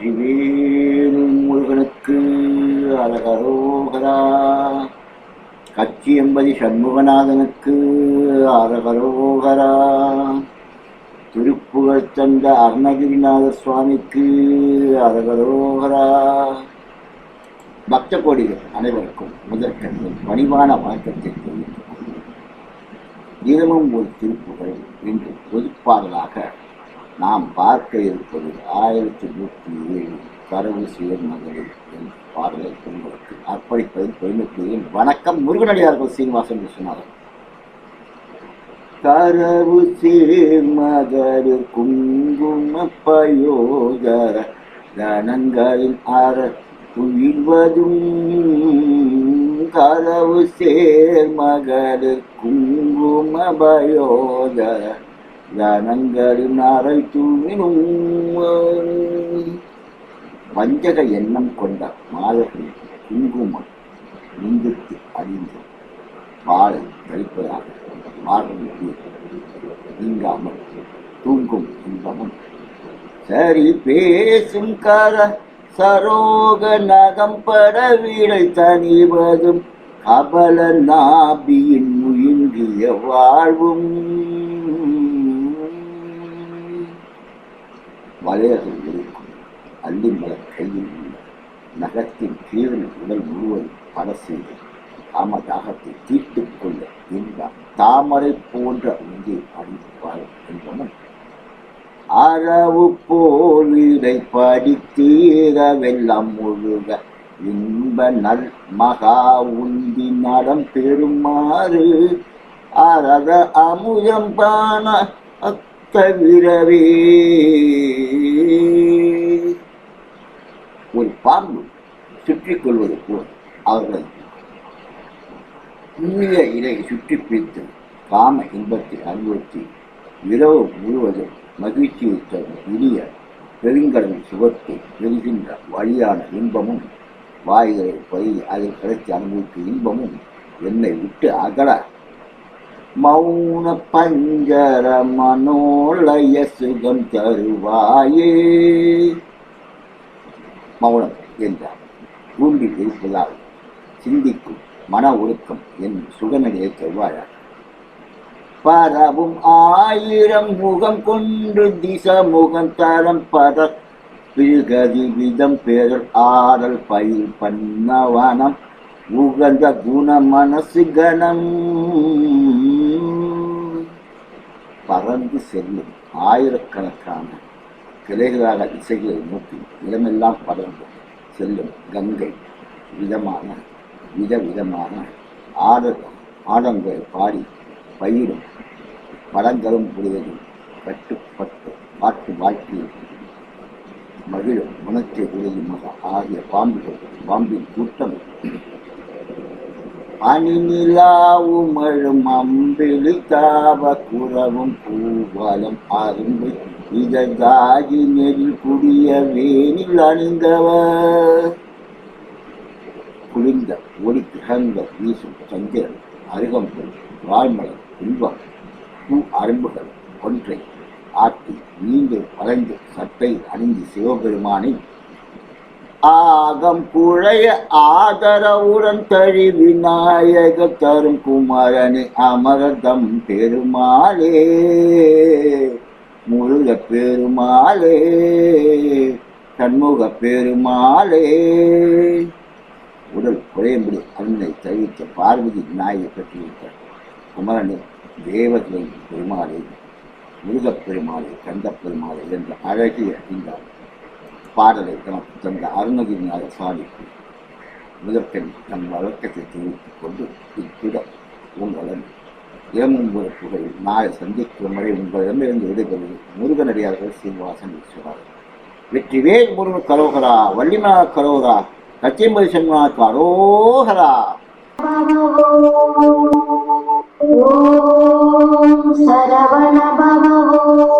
நல்வார். முருகனுக்கு அரகரோகரா கச்சி எம்பதி சண்முகநாதனுக்கு அரகரோகரா திருப்புகழ் தந்த அருணகிரிநாத சுவாமிக்கு அரகரோகரா பக்த கோடிகள் அனைவருக்கும் முதற்கண்ணில் பணிவான வணக்கத்தை தெரிவித்துக் கொள்கிறேன். தினமும் ஒரு திருப்புகள் இன்று பொதுப்பாடலாக நாம் பார்க்க இருப்பது ஆயிரத்தி நூற்றி ஏழு கரவு சுயர் மகளிர் என்ற பாடலை உங்களுக்கு அர்ப்பணிப்பதில் பெருமைக்குரியேன் வணக்கம் முருகனடியார்கள் சீனிவாசன் விஸ்வநாதன். கரவு சேர் குங்கும பயோதர தனங்களின் அற துயில்வதும் கரவு சேர் குங்கும பயோதர கணங்களின் அறை தூவினும் வஞ்சக எண்ணம் கொண்ட மாதர்கள் குங்குமம் நெஞ்சுக்கு அறிந்து பாலை கழிப்பதாக மாறும் நீங்காமல் தூங்கும் இன்பமும் சரி பேசும் கர சரோக நகம்பட வீடை தனிவதும் கபல நாபியின் முயங்கிய வாழ்வும் வளையர்கள் இருக்கும் அள்ளிமலர் கையில் உள்ள நகத்தின் கீழ் உடல் முழுவதும் பட செய்து காமதாகத்தை தீட்டுக் கொள்ள என்றார் தாமரை போன்ற உங்கே அடிப்பார் என்பனும் அறவு போல் இதை படித்தீரவெல்லாம் முழுக இன்ப நல் மகா உந்தி நடம் பெறுமாறு அரத அமுயம்பான தவிரவே. ஒரு பாம்பு சுற்றிக் கொள்வது போல் அவர்கள் புண்ணிய இலை சுற்றி பிடித்து காம இன்பத்தை அனுபவித்து இரவு முழுவதும் மகிழ்ச்சியை தரும் இனிய பெருங்கடல் சுகத்தை பெறுகின்ற வழியான இன்பமும் வாய்களை பயிர் அதில் கிடைத்து அனுபவிக்கும் இன்பமும் என்னை விட்டு அகல மௌன பஞ்சர மனோலய சுகம் தருவாயே. மௌனம் என்றார். பூண்டில் இருப்பதால் சிந்திக்கும் மன ஒழுக்கம் என் சுகநிலையை தருவாயா பரவும் ஆயிரம் முகம் கொண்டு திச முகம் தரம் பத பிழ்கதி விதம் பேரல் ஆடல் பயில் பண்ணவனம் உகந்த குண மனசு கணம் பறந்து செல்லும் ஆயிரக்கணக்கான கிளைகளாக இசைகளை நோக்கி இடமெல்லாம் பறந்து செல்லும் கங்கை விதமான விதவிதமான ஆட ஆடங்களை பாடி பயிரும் படங்களும் புரிவதும் கட்டுப்பட்டு பாட்டு வாழ்க்கையில் மகிழும் குணத்தை உதயுமாக ஆகிய பாம்புகள் பாம்பின் கூட்டம் அணிநிலாவும் மழும் அம்பிளி தாவ குறவும் பூவலம் அரும்பு இதழாகி நெறில் குடிய வேனில் அணிந்தவர். குளிர்ந்த ஒளி கிரகங்கள் வீசும் சந்திரன் அருகம்புல் வாழ்மலர் இன்பம் பூ அரும்புகள் ஒன்றை ஆட்டி நீங்கள் வளைந்து சட்டை அணிந்து சிவபெருமானை ஆகம் குழைய ஆதரவுடன் தழி விநாயக தரும் குமரனே அமரதம் பெருமாளே. முருக பெருமாளே சண்முக பெருமாளே. உடல் குறையும்படி அருணை தவித்த பார்வதி விநாயகர் பற்றியிருக்க குமரனே தேவதை பெருமாளே முருகப் பெருமாளே கந்த பெருமாளே என்ற அழகிய இந்த பாடலை நமக்கு தந்த அருணகிரிநாத சுவாமிக்கு முதற்கண் தன் வழக்கத்தை தெரிவித்துக் கொண்டு இத்திடம் உங்களுடன் ஏமும் ஒரு புகழில் நாளை சந்திக்கும் வரை உங்களிடமிருந்து விடைபெறுவது முருகனடியார்கள் சீனிவாசன் ஈஸ்வரர். வெற்றிவேல் முருகன் கரோகரா வள்ளிமலா கரோகரா லட்சியம்பதி சண்முகா கரோகரா. ஓம் சரவண பவோ